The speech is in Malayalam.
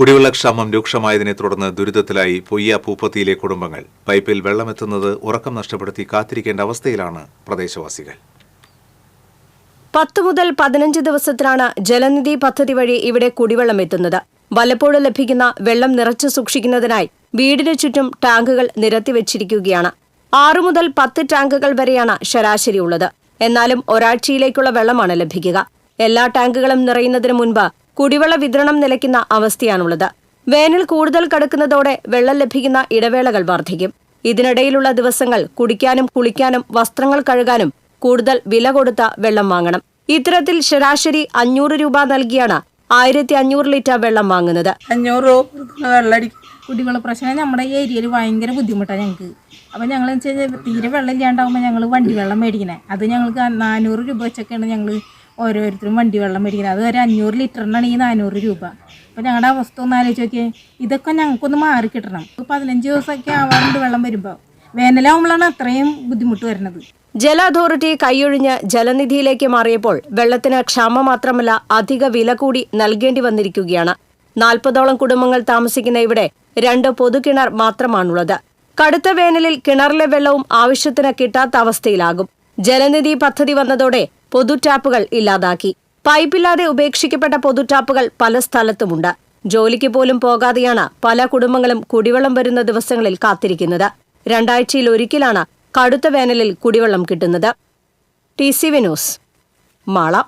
കുടിവെള്ളക്ഷാമം രൂക്ഷമായതിനെ തുടർന്ന് ദുരിതത്തിലായി പൊയ്യ പൂപ്പത്തിയിലെ കുടുംബങ്ങൾ. പൈപ്പിൽ വെള്ളമെത്തുന്നത് ഉറക്കം നഷ്ടപ്പെടുത്തി കാത്തിരിക്കേണ്ട അവസ്ഥയിലാണ് പ്രദേശവാസികൾ. പത്ത് മുതൽ പതിനഞ്ച് ദിവസത്തിലാണ് ജലനിധി പദ്ധതി വഴി ഇവിടെ കുടിവെള്ളം എത്തുന്നത് വല്ലപ്പോഴും ലഭിക്കുന്ന വെള്ളം നിറച്ചു സൂക്ഷിക്കുന്നതിനായി വീടിനു ചുറ്റും ടാങ്കുകൾ നിരത്തിവച്ചിരിക്കുകയാണ്. ആറു മുതൽ പത്ത് ടാങ്കുകൾ വരെയാണ് ശരാശരി ഉള്ളത് എന്നാലും ഒരാഴ്ചയിലേക്കുള്ള വെള്ളമാണ് ലഭിക്കുക. എല്ലാ ടാങ്കുകളും നിറയുന്നതിന് മുൻപ് കുടിവെള്ള വിതരണം നിലയ്ക്കുന്ന അവസ്ഥയാണുള്ളത്. വേനൽ കൂടുതൽ കടക്കുന്നതോടെ വെള്ളം ലഭിക്കുന്ന ഇടവേളകൾ വർദ്ധിക്കും ഇതിനിടയിലുള്ള ദിവസങ്ങൾ കുടിക്കാനും കുളിക്കാനും വസ്ത്രങ്ങൾ കഴുകാനും കൂടുതൽ വില കൊടുത്ത വെള്ളം വാങ്ങണം. ഇത്തരത്തിൽ ശരാശരി അഞ്ഞൂറ് രൂപ നൽകിയാണ് ആയിരത്തി അഞ്ഞൂറ് ലിറ്റർ വെള്ളം വാങ്ങുന്നത്. അഞ്ഞൂറ് രൂപ വെള്ളം കുടിവെള്ള പ്രശ്നം നമ്മുടെ ഈ ഏരിയയിൽ ഭയങ്കര ബുദ്ധിമുട്ടാണ് ഞങ്ങൾക്ക് അപ്പം ഞങ്ങൾ വെച്ച് കഴിഞ്ഞാൽ തീരെ വെള്ളം ഇല്ലാണ്ടാകുമ്പോൾ ഞങ്ങൾ വണ്ടി വെള്ളം മേടിക്കണേ. അത് ഞങ്ങൾക്ക് നാനൂറ് രൂപ വെച്ചൊക്കെയാണ് ഞങ്ങൾ ഓരോരുത്തരും വണ്ടി വെള്ളം മേടിക്കുന്നത്. അത് ഒരു അഞ്ഞൂറ് ലിറ്ററിനാണ് ഈ നാനൂറ് രൂപ. അപ്പോൾ ഞങ്ങളുടെ അവസ്ഥ ഒന്ന് ആലോചിച്ച് നോക്കിയേ. ഇതൊക്കെ ഞങ്ങൾക്കൊന്ന് മാറി കിട്ടണം. ഇപ്പോൾ പതിനഞ്ച് ദിവസമൊക്കെ ആവാറുണ്ട് വെള്ളം വരുമ്പോൾ വേനലാവുമ്പോഴാണ് അത്രയും ബുദ്ധിമുട്ട് വരുന്നത്. ജല അതോറിറ്റി കൈയൊഴിഞ്ഞ് ജലനിധിയിലേക്ക് മാറിയപ്പോൾ വെള്ളത്തിന് ക്ഷാമം മാത്രമല്ല അധിക വില കൂടി നൽകേണ്ടി വന്നിരിക്കുകയാണ്. നാൽപ്പതോളം കുടുംബങ്ങൾ താമസിക്കുന്ന ഇവിടെ രണ്ട് പൊതുകിണർ മാത്രമാണുള്ളത്. കടുത്ത വേനലിൽ കിണറിലെ വെള്ളവും ആവശ്യത്തിന് കിട്ടാത്ത അവസ്ഥയിലാകും. ജലനിധി പദ്ധതി വന്നതോടെ പൊതു ടാപ്പുകൾ ഇല്ലാതാക്കി. പൈപ്പില്ലാതെ ഉപേക്ഷിക്കപ്പെട്ട പൊതു ടാപ്പുകൾ പല സ്ഥലത്തുമുണ്ട്. ജോലിക്ക് പോലും പോകാതെയാണ് പല കുടുംബങ്ങളും കുടിവെള്ളം വരുന്ന ദിവസങ്ങളിൽ കാത്തിരിക്കുന്നത്. രണ്ടാഴ്ചയിൽ ഒരിക്കലാണ് കടുത്ത വേനലിൽ കുടിവെള്ളം കിട്ടുന്നത്. T C Vinos Mala.